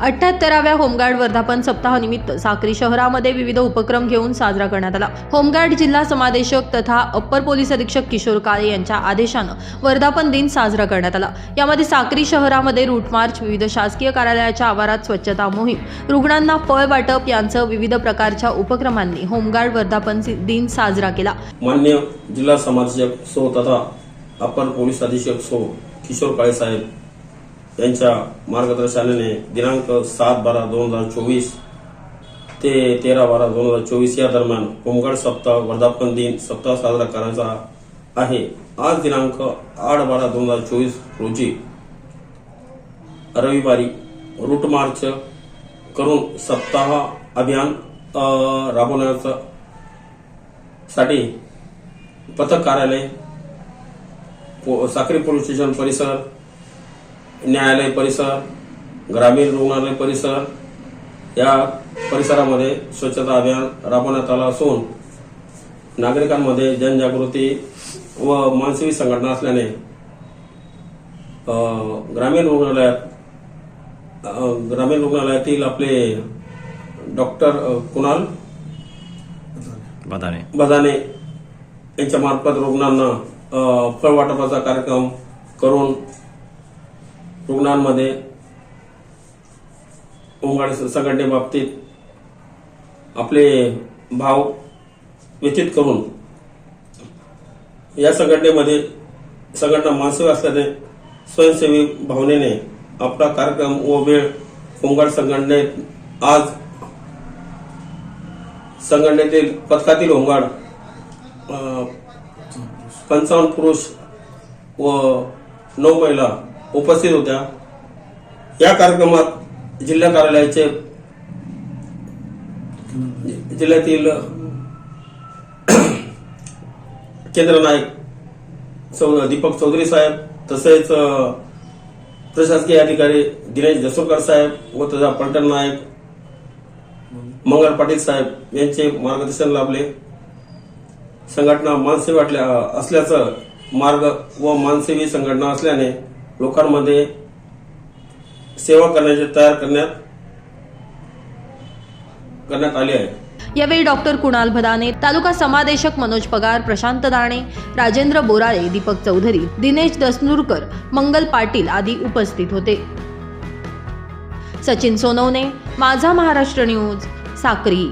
अठ्याहत्तराव्या home guard वर्धापन सप्ताहानिमित्त साक्री शहरामध्ये विविध उपक्रम घेऊन साजरा करण्यात आला. होमगार्ड जिल्हा समादेशक तथा अप्पर पोलीस अधीक्षक किशोर काळे यांच्या आदेशानं वर्धापन दिन साजरा करण्यात आला. यामध्ये साक्री शहरामध्ये रूट मार्च विविध शासकीय कार्यालयाच्या आवारात स्वच्छता मोहीम रुग्णांना फळ वाटप यांचं विविध प्रकारच्या उपक्रमांनी होमगार्ड वर्धापन दिन साजरा केला. मान्य जिल्हा समादेशक सो तथा अप्पर पोलीस अधीक्षक सो किशोर काळे साहेब यांच्या मार्गदर्शनाने दिनांक सात बारा दोन हजार चोवीस ते तेरा बारा दोन हजार चोवीस या दरम्यान होमगार्ड सप्ताह वर्धापन दिन सप्ताह साजरा करायचा आहे. आज दिनांक आठ बारा दोन हजार चोवीस रोजी रविवारी रूट मार्च करून सप्ताह अभियान राबवण्याचं राबवण्याचा साठी पथक कार्यालय पो- पोलीस स्टेशन परिसर न्यायालय परिसर ग्रामीण रुग्णालय परिसर या परिसरामध्ये स्वच्छता अभियान राबवण्यात आलं असून नागरिकांमध्ये जनजागृती व मानसिक संघटना असल्याने ग्रामीण रुग्णालयात ग्रामीण रुग्णालयातील आपले डॉक्टर कुणाल बदाने. बदाने यांच्या मार्फत रुग्णांना फळ वाटपाचा कार्यक्रम करून रुग्णांमध्ये होमगार्ड संघटनेबाबतीत आपले भाव व्यतीत करून या संघटनेमध्ये संघटना मानसिक असल्याने स्वयंसेवी भावनेने आपला कार्यक्रम व वेळ होमगार्ड संघटनेत आज संघटनेतील पथकातील होमगार्ड पंचावन्न पुरुष व नऊ महिला उपस्थित होत्या. या कार्यक्रमात जिल्हा कार्यालयाचे जिल्ह्यातील केंद्र नाईक चौ- दीपक चौधरी साहेब तसेच प्रशासकीय अधिकारी दिनेश जसोकर साहेब व तथा पलटण नायक मंगल पाटील साहेब यांचे मार्गदर्शन लाभले. संघटना मानसेवी वाटल्या असल्याचं मार्ग व मानसेवी संघटना असल्याने लोकांमध्ये सेवा करण्याचे तयार करण्यात करण्यात आले आहे. यावेळी डॉक्टर कुणाल भदाने तालुका समादेशक मनोज पगार प्रशांत दाणे राजेंद्र बोराळे दीपक चौधरी दिनेश दसनूरकर मंगल पाटील आदी उपस्थित होते. सचिन सोनवणे माझा महाराष्ट्र न्यूज साक्री.